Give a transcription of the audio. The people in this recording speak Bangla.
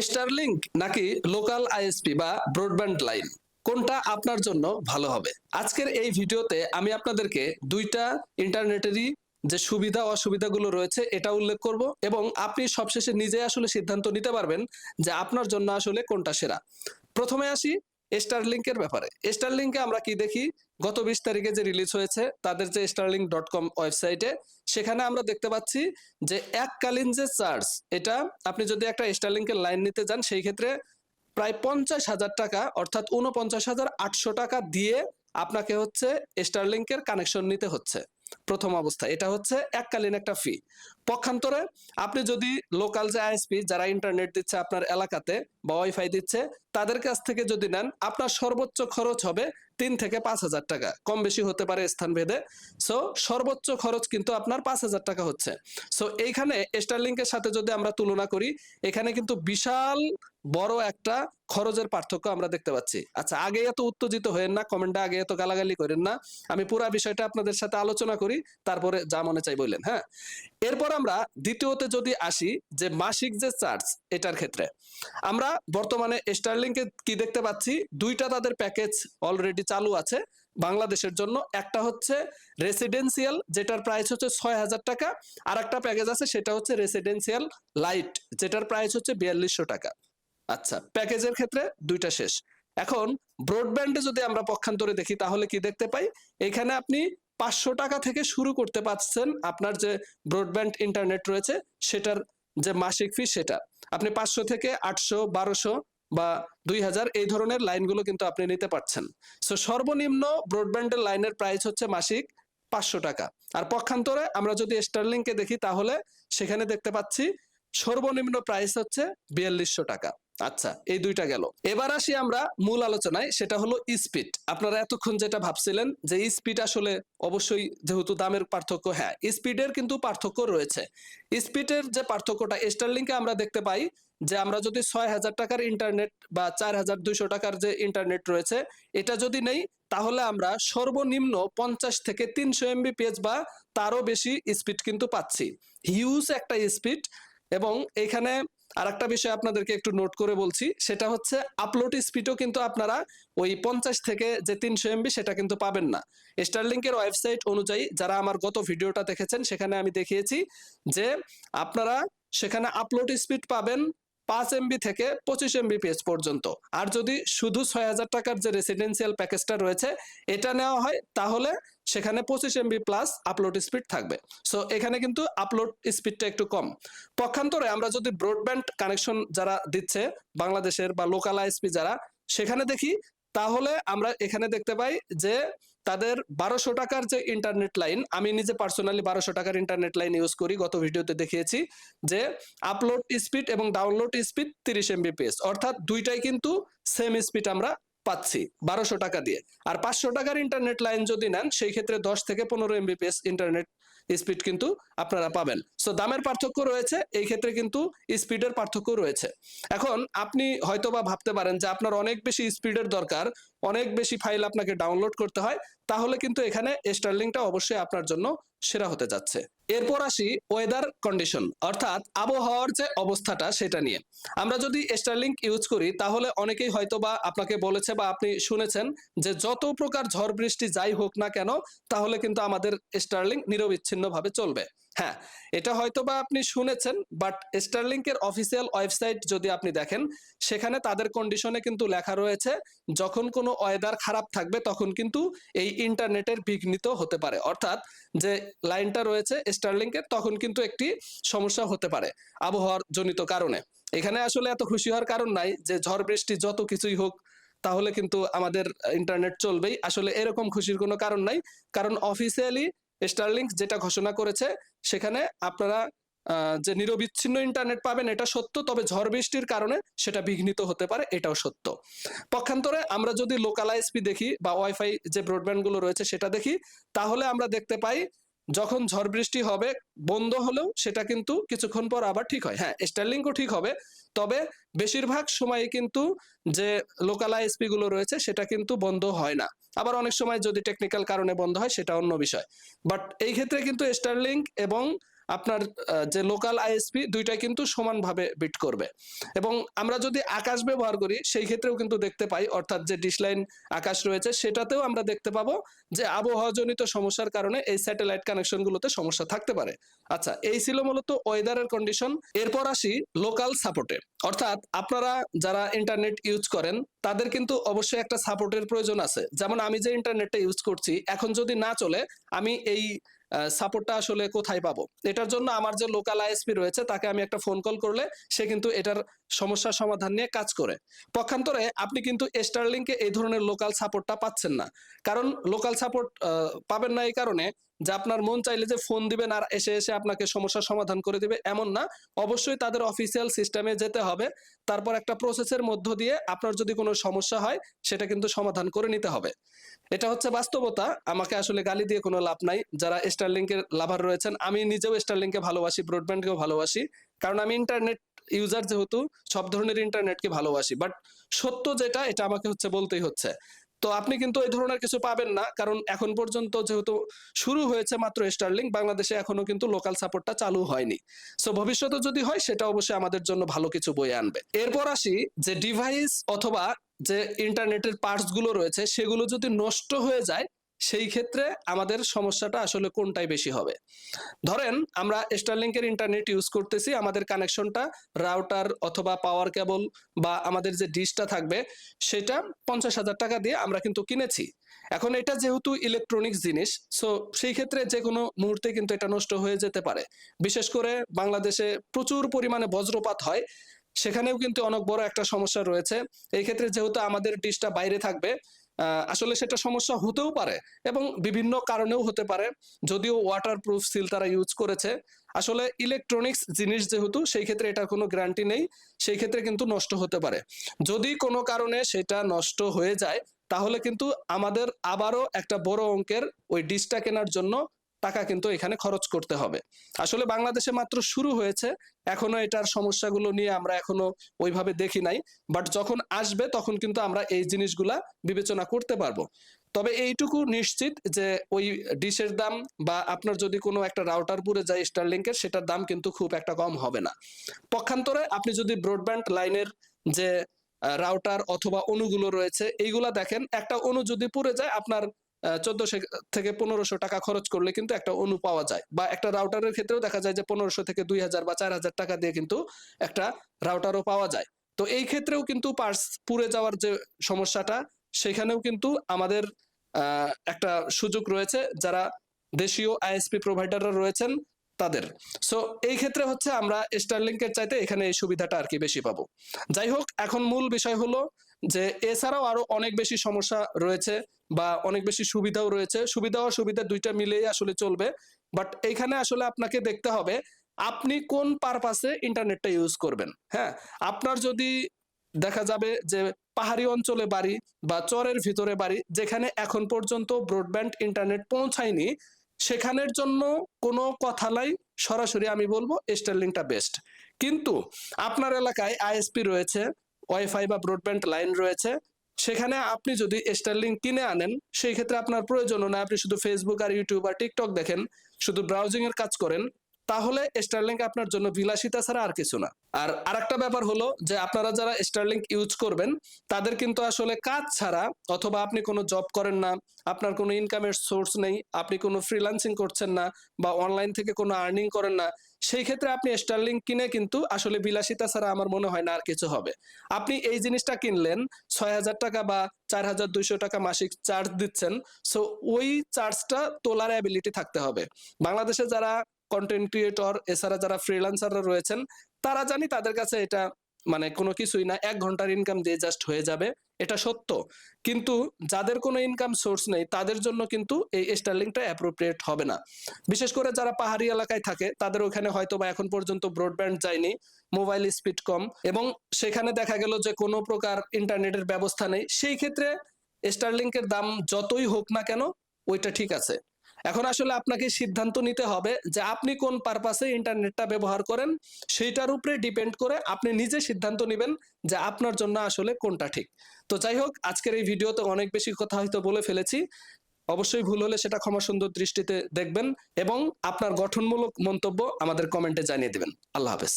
স্টারলিংক নাকি লোকাল আইএসপি বা ব্রডব্যান্ড লাইন কোনটা আপনার জন্য ভালো হবে? আজকের এই ভিডিওতে আমি আপনাদেরকে দুইটা ইন্টারনেটেরই যে সুবিধা, অসুবিধাগুলো রয়েছে, এটা উল্লেখ করব এবং আপনি সবশেষে নিজে আসলে সিদ্ধান্ত নিতে পারবেন যে আপনার জন্য আসলে কোনটা সেরা। প্রথমে আসি স্টারলিংকের ব্যাপারে। স্টারলিংকে আমরা কি দেখি? গত বিশ তারিখে যে রিলিজ হয়েছে, তাদের যে স্টারলিংক ডট কম ওয়েবসাইটে সেখানে আমরা দেখতে পাচ্ছি যে এককালীন যে চার্জ এটা আপনি যদি একটা স্টারলিংকের লাইন নিতে যান, সেই ক্ষেত্রে প্রায় পঞ্চাশ হাজার টাকা, অর্থাৎ উনপঞ্চাশ হাজার আটশো টাকা দিয়ে আপনাকে হচ্ছে স্টারলিংকের কানেকশন নিতে হচ্ছে। প্রথম অবস্থা। এটা হচ্ছে এককালীন একটা ফি পক্ষান্তরে আপনি যদি লোকাল যে আইএসপি যারা ইন্টারনেট দিচ্ছে আপনার এলাকাতে বা ওয়াইফাই দিচ্ছে, তাদের কাছ থেকে যদি নেন, আপনার সর্বোচ্চ খরচ হবে তিন থেকে পাঁচ হাজার টাকা। কম বেশি হতে পারে স্থান ভেদে সো সর্বোচ্চ খরচ কিন্তু আপনার পাঁচ হাজার টাকা হচ্ছে। সো এইখানে স্টারলিংকের সাথে যদি আমরা তুলনা করি, এখানে কিন্তু বিশাল বড় একটা খরচের পার্থক্য আমরা দেখতে পাচ্ছি। আচ্ছা আগে এত উত্তেজিত হয়েন না কমেন্টে আগে এত গালাগালি করেন না। আমি পুরা বিষয়টা আপনাদের সাথে আলোচনা করি, তারপরে যা মনে চাই বললেন হ্যাঁ? এরপর আমরা দ্বিতীয়তে যদি আসি যে মাসিক যে চার্জ, এটার ক্ষেত্রে। আমরা বর্তমানে স্টারলিংকে কি দেখতে পাচ্ছি? দুইটা তাদের প্যাকেজ অলরেডি চালু আছে বাংলাদেশের জন্য। একটা হচ্ছে রেসিডেন্সিয়াল যেটার প্রাইস হচ্ছে ছয় হাজার টাকা। আর একটা প্যাকেজ আছে, সেটা হচ্ছে রেসিডেন্সিয়াল লাইট যেটার প্রাইস হচ্ছে বিয়াল্লিশশো টাকা। আচ্ছা প্যাকেজের ক্ষেত্রে দুইটা শেষ। এখন ব্রডব্যান্ডে যদি আমরা পক্ষান্তরে দেখি, তাহলে কি দেখতে পাই? এখানে আপনি পাঁচশো টাকা থেকে শুরু করতে পারছেন আপনার যে ব্রডব্যান্ড ইন্টারনেট রয়েছে, সেটার যে মাসিক ফি সেটা। আপনি পাঁচশো থেকে আটশো, বারোশো বা দুই হাজার এই ধরনের লাইনগুলো কিন্তু আপনি নিতে পারছেন। সো সর্বনিম্ন ব্রডব্যান্ডের লাইনের প্রাইস হচ্ছে মাসিক পাঁচশো টাকা। আর পক্ষান্তরে আমরা যদি স্টারলিংকে দেখি, তাহলে সেখানে দেখতে পাচ্ছি সর্বনিম্ন প্রাইস হচ্ছে বিয়াল্লিশশো টাকা। আচ্ছা এই দুইটা গেল। এবার আসি আমরা মূল আলোচনায়, সেটা হলো স্পিড আপনারা এতক্ষণ যেটা ভাবছিলেন যে স্পিড আসলে অবশ্যই যেহেতু দামের পার্থক্য হ্যাঁ স্পিডের কিন্তু পার্থক্য রয়েছে। স্পিডের যে পার্থক্যটা স্টারলিংকে আমরা দেখতে পাই যে আমরা যদি ছয় হাজার টাকার ইন্টারনেট বা চার হাজার দুইশো টাকার যে ইন্টারনেট রয়েছে, এটা যদি নেই, তাহলে আমরা সর্বনিম্ন পঞ্চাশ থেকে তিনশো এমবিপিএস বা তারও বেশি স্পিড কিন্তু পাচ্ছি। হিউজ একটা স্পিড এবং এখানে আর একটা বিষয় আপনাদেরকে একটু নোট করে বলছি, সেটা হচ্ছে আপলোড স্পিডও কিন্তু আপনারা ওই পঞ্চাশ থেকে যে তিনশো এমবি সেটা কিন্তু পাবেন না। স্টারলিংকের ওয়েবসাইট অনুযায়ী যারা আমার গত ভিডিওটা দেখেছেন, সেখানে আমি দেখিয়েছি যে আপনারা সেখানে আপলোড স্পিড পাবেন পাঁচ এমবি থেকে পঁচিশ এমবিপিএস পর্যন্ত। আর যদি শুধু ছয় হাজার টাকার যে রেসিডেন্সিয়াল প্যাকেজটা রয়েছে, এটা নেওয়া হয়, তাহলে সেখানে পঁচিশ এমবি প্লাস আপলোড স্পিড থাকবে। সো এখানে কিন্তু আপলোড স্পিডটা একটু কম। পক্ষান্তরে আমরা যদি ব্রডব্যান্ড কানেকশন যারা দিচ্ছে, বাংলাদেশের বা লোকাল আইএসপি যারা, সেখানে দেখি, তাহলে আমরা এখানে দেখতে পাই যে তাদের বারোশো টাকার যে ইন্টারনেট লাইন আমি নিজে পার্সোনালি বারোশো টাকার ইন্টারনেট লাইন ইউজ করি, গত ভিডিওতে দেখিয়েছি যে আপলোড স্পিড এবং ডাউনলোড স্পিড তিরিশ এমবিপিএস অর্থাৎ দুইটাই কিন্তু সেম স্পিড আমরা পাচ্ছি, বারোশো টাকা দিয়ে। আর পাঁচশো টাকার ইন্টারনেট লাইন যদি নেন, সেই ক্ষেত্রে দশ থেকে পনেরো এমবিপিএস ইন্টারনেট স্পিড কিন্তু আপনারা পাবেন। সো দামের পার্থক্য রয়েছে, এই ক্ষেত্রে কিন্তু স্পিডের পার্থক্য রয়েছে। এখন আপনি হয়তোবা ভাবতে পারেন যে আপনার অনেক বেশি স্পিডের দরকার, অনেক বেশি ফাইল আপনাকে ডাউনলোড করতে হয়, তাহলে কিন্তু এখানে স্টার্লিংটা অবশ্যই আপনার জন্য সেরা হতে যাচ্ছে। এরপর আসি ওয়েদার কন্ডিশন অর্থাৎ আবহাওয়ার যে অবস্থাটা সেটা নিয়ে। আমরা যদি স্টারলিংক ইউজ করি, তাহলে অনেকেই হয়তো বা আপনাকে বলেছে বা আপনি শুনেছেন যে যত প্রকার ঝড় বৃষ্টি যাই হোক না কেন, তাহলে কিন্তু আমাদের স্টারলিংক নিরবিচ্ছিন্ন ভাবে চলবে। হ্যাঁ এটা হয়তো বা আপনি শুনেছেন বাট স্টারলিংকের অফিসিয়াল ওয়েবসাইট যদি আপনি দেখেন, সেখানে তাদের কন্ডিশনে কিন্তু লেখা রয়েছে, যখন কোনো ওয়েদার খারাপ থাকবে, তখন কিন্তু এই ইন্টারনেটের বিঘ্নিত হতে পারে। অর্থাৎ যে লাইনটা রয়েছে স্টারলিংকের তখন কিন্তু একটি সমস্যা হতে পারে আবহাওয়ার জনিত কারণে। এখানে আসলে এত খুশি হওয়ার কারণ নাই যে ঝড়, বৃষ্টি যত কিছুই হোক, তাহলে কিন্তু আমাদের ইন্টারনেট চলবেই। আসলে এরকম খুশির কোনো কারণ নাই, কারণ অফিসিয়ালি স্টারলিংক যেটা ঘোষণা করেছে, সেখানে আপনারা যে নিরবিচ্ছিন্ন ইন্টারনেট পাবেন এটা সত্য, তবে ঝড়, বৃষ্টির কারণে সেটা বিঘ্নিত হতে পারে, এটাও সত্য। পক্ষান্তরে আমরা যদি লোকাল আইএসপি দেখি বা ওয়াইফাই যে ব্রডব্যান্ডগুলো রয়েছে সেটা দেখি, তাহলে আমরা দেখতে পাই যখন ঝড় বৃষ্টি হবে, বন্ধ হলেও সেটা কিন্তু কিছুক্ষণ পর আবার ঠিক হয়। হ্যাঁ স্টার্লিংও ঠিক হবে, তবে বেশিরভাগ সময় কিন্তু যে লোকাল আইএসপি গুলো রয়েছে, সেটা কিন্তু বন্ধ হয় না। আবার অনেক সময় যদি টেকনিক্যাল কারণে বন্ধ হয়, সেটা অন্য বিষয়। বাট এই ক্ষেত্রে কিন্তু স্টার্লিং এবং আপনার যে লোকাল আইএসপি দুইটাই কিন্তু সমানভাবে বিট করবে। এবং আমরা যদি আকাশ ব্যবহার করি, সেই ক্ষেত্রেও কিন্তু দেখতে পাই, অর্থাৎ যে ডিশলাইন আকাশ রয়েছে, সেটাতেও আমরা দেখতে পাবো যে আবহাওয়াজনিত সমস্যার কারণে এই স্যাটেলাইট কানেকশনগুলোতে সমস্যা থাকতে পারে। আচ্ছা এই ছিল মূলত ওয়েদারের কন্ডিশন এরপর আসি লোকাল সাপোর্টে অর্থাৎ আপনারা যারা ইন্টারনেট ইউজ করেন, তাদের কিন্তু অবশ্যই একটা সাপোর্টের প্রয়োজন আছে। যেমন আমি যে ইন্টারনেটটা ইউজ করছি, এখন যদি না চলে, আমি এই সাপোর্টটা আসলে কোথায় পাবো? এটার জন্য আমার যে লোকাল আইএসপি রয়েছে, তাকে আমি একটা ফোন কল করলে সে কিন্তু এটার সমস্যার সমাধান নিয়ে কাজ করে। পক্ষান্তরে আপনি কিন্তু স্টারলিংকে এই ধরনের লোকাল সাপোর্টটা পাচ্ছেন না। কারণ লোকাল সাপোর্ট পাবেন না এই কারণে যে আপনার মন চাইলে যে ফোন দিবেন আর এসে এসে আপনাকে সমস্যার সমাধান করে দিবে, এমন না। অবশ্যই তাদের অফিসিয়াল সিস্টেমে যেতে হবে। তারপর একটা প্রসেসের মধ্য দিয়ে আপনার যদি কোনো সমস্যা হয়, সেটা কিন্তু সমাধান করে নিতে হবে। এটা হচ্ছে বাস্তবতা। আমাকে আসলে গালি দিয়ে কোনো লাভ নাই। যারা স্টারলিংকের লাভার রয়েছেন, আমি নিজেও স্টারলিংকে ভালোবাসি ব্রডব্যান্ডকেও ভালোবাসি। কারণ আমি ইন্টারনেট ইউজার যেহেতু, সব ধরনের ইন্টারনেটকে ভালোবাসি। বাট সত্য যেটা, এটা আমাকে হচ্ছে বলতেই হচ্ছে। তো আপনি কিন্তু এই ধরনের কিছু পাবেন না, কারণ এখন পর্যন্ত যেহেতু শুরু হয়েছে মাত্র স্টারলিং বাংলাদেশে এখনও কিন্তু লোকাল সাপোর্টটা চালু হয়নি। সো ভবিষ্যতে যদি হয়, সেটা অবশ্যই আমাদের জন্য ভালো কিছু বয়ে আনবে। এরপর আসি, যে ডিভাইস অথবা যে ইন্টারনেটের পার্টসগুলো রয়েছে, সেগুলো যদি নষ্ট হয়ে যায় সেই ক্ষেত্রে আমাদের সমস্যাটা আসলে কোনটাই বেশি হবে? ধরেন, আমরা স্টারলিংকের ইন্টারনেট ইউজ করতেছি, আমাদের কানেকশনটা রাউটার অথবা পাওয়ার কেবল বা আমাদের যে ডিশটা থাকবে, সেটা পঞ্চাশ হাজার টাকা দিয়ে আমরা কিন্তু কিনেছি। এখন এটা যেহেতু ইলেকট্রনিক্স জিনিস সো সেই ক্ষেত্রে যে কোনো মুহূর্তে কিন্তু এটা নষ্ট হয়ে যেতে পারে। বিশেষ করে বাংলাদেশে প্রচুর পরিমাণে বজ্রপাত হয়, সেখানেও কিন্তু অনেক বড় একটা সমস্যা রয়েছে। এই ক্ষেত্রে যেহেতু আমাদের ডিশটা বাইরে থাকবে আসলে সেটা সমস্যা হতেও পারে এবং বিভিন্ন কারণেও হতে পারে। যদিও ওয়াটার প্রুফ সিল তারা ইউজ করেছে, আসলে ইলেকট্রনিক্স জিনিস যেহেতু, সেই ক্ষেত্রে এটা কোনো গ্যারান্টি নেই, সেই ক্ষেত্রে কিন্তু নষ্ট হতে পারে। যদি কোনো কারণে সেটা নষ্ট হয়ে যায়, তাহলে কিন্তু আমাদের আবারও একটা বড় অঙ্কের ওই ডিশটা কেনার জন্য টাকা কিন্তু এখানে খরচ করতে হবে। আসলে বাংলাদেশে মাত্র শুরু হয়েছে, এখনও এটার সমস্যাগুলো নিয়ে আমরা এখনও ওইভাবে দেখি নাই বাট যখন আসবে তখন কিন্তু আমরা এই জিনিসগুলা বিবেচনা করতে পারব। তবে এইটুকু নিশ্চিত যে ওই ডিশের দাম বা আপনার যদি কোনো একটা রাউটার পুরে যায় স্টারলিংকের সেটার দাম কিন্তু খুব একটা কম হবে না। পক্ষান্তরে আপনি যদি ব্রডব্যান্ড লাইনের যে রাউটার অথবা অনুগুলো রয়েছে, এইগুলা দেখেন, একটা অনু যদি পুড়ে যায়, আপনার চোদ্দশো থেকে পনেরোশো টাকা খরচ করলে কিন্তু একটা অনু পাওয়া যায়। বা একটা রাউটারের ক্ষেত্রেও দেখা যায় যে পনেরোশো থেকে দুই হাজার বা চার হাজার টাকা দিয়ে কিন্তু একটা রাউটারও পাওয়া যায়। তো এই ক্ষেত্রেও কিন্তু পার্স পুড়ে যাওয়ার যে সমস্যাটা, সেখানেও কিন্তু আমাদের একটা সুযোগ রয়েছে যারা দেশীয় আইএসপি প্রোভাইডাররা রয়েছেন তাদের। সো এই ক্ষেত্রে হচ্ছে আমরা স্টারলিংকের চাইতে এখানে এই সুবিধাটা আর কি বেশি পাবো। যাই হোক, এখন মূল বিষয় হলো যে এছাড়াও আরও অনেক বেশি সমস্যা রয়েছে বা অনেক বেশি সুবিধাও রয়েছে। সুবিধা ও সুবিধা দুইটা মিলেই আসলে চলবে। বাট এইখানে আসলে আপনাকে দেখতে হবে, আপনি কোন পারপাসে ইন্টারনেটটা ইউজ করবেন? হ্যাঁ আপনার যদি দেখা যাবে যে পাহাড়ি অঞ্চলে বাড়ি বা চরের ভিতরে বাড়ি, যেখানে এখন পর্যন্ত ব্রডব্যান্ড ইন্টারনেট পৌঁছায়নি, সেখানের জন্য কোনো কথা নাই, সরাসরি আমি বলব স্টারলিংটা বেস্ট কিন্তু আপনার এলাকায় আইএসপি রয়েছে ওয়াইফাই বা ব্রডব্যান্ড লাইন রয়েছে। সেখানে আপনি যদি স্টারলিং কিনে আনেন, সেই ক্ষেত্রে আপনার প্রয়োজন না আপনি শুধু ফেসবুক আর ইউটিউব আর টিকটক দেখেন, শুধু ব্রাউজিং এর কাজ করেন। তাহলে স্টারলিংক আপনার জন্য বিলাসিতা ছাড়া আর কিছু না। আর আরেকটা ব্যাপার হলো যে, আপনারা যারা স্টারলিংক ইউজ করবেন, তাদের কিন্তু আসলে কাজ ছাড়া অথবা আপনি কোনো জব করেন না, আপনার কোনো ইনকামের সোর্স নেই, আপনি কোনো ফ্রিল্যান্সিং করছেন না বা অনলাইন থেকে কোনো আর্নিং করেন না, সেই ক্ষেত্রে আপনি স্টারলিংক কিনে কিন্তু আসলে বিলাসিতা ছাড়া আমার মনে হয় না আর কিছু হবে। আপনি এই জিনিসটা কিনলেন, ছয় হাজার টাকা বা চার হাজার দুইশো টাকা মাসিক চার্জ দিচ্ছেন সো ওই চার্জটা তোলার অ্যাবিলিটি থাকতে হবে। বাংলাদেশে যারা কন্টেন্ট ক্রিয়েটর এছাড়া যারা ফ্রিল্যান্সাররা রয়েছেন, তারা জানি তাদের কাছে এটা মানে কোনো কিছুই না, এক ঘণ্টার ইনকাম দিয়ে জাস্ট হয়ে যাবে, এটা সত্য। কিন্তু যাদের কোনো ইনকাম সোর্স নেই, তাদের জন্য কিন্তু এই স্টারলিংটা অ্যাপ্রোপ্রিয়েট হবে না। বিশেষ করে যারা পাহাড়ি এলাকায় থাকে, তাদের ওখানে হয়তো বা এখন পর্যন্ত ব্রডব্যান্ড যায়নি মোবাইল স্পিড কম, এবং সেখানে দেখা গেল যে কোনো প্রকার ইন্টারনেটের ব্যবস্থা নেই, সেই ক্ষেত্রে স্টারলিংকের দাম যতই হোক না কেন, ওইটা ঠিক আছে। এখন আসলে আপনাকে সিদ্ধান্ত নিতে হবে যে আপনি কোন পারপাসে ইন্টারনেটটা ব্যবহার করেন, সেইটার উপরে ডিপেন্ড করে আপনি নিজে সিদ্ধান্ত নেবেন যে আপনার জন্য আসলে কোনটা ঠিক। তো যাই হোক, আজকের এই ভিডিওতে অনেক বেশি কথা হয়তো বলে ফেলেছি। অবশ্যই ভুল হলে সেটা ক্ষমা সুন্দর দৃষ্টিতে দেখবেন এবং আপনার গঠনমূলক মন্তব্য আমাদের কমেন্টে জানিয়ে দেবেন। আল্লাহ হাফেজ।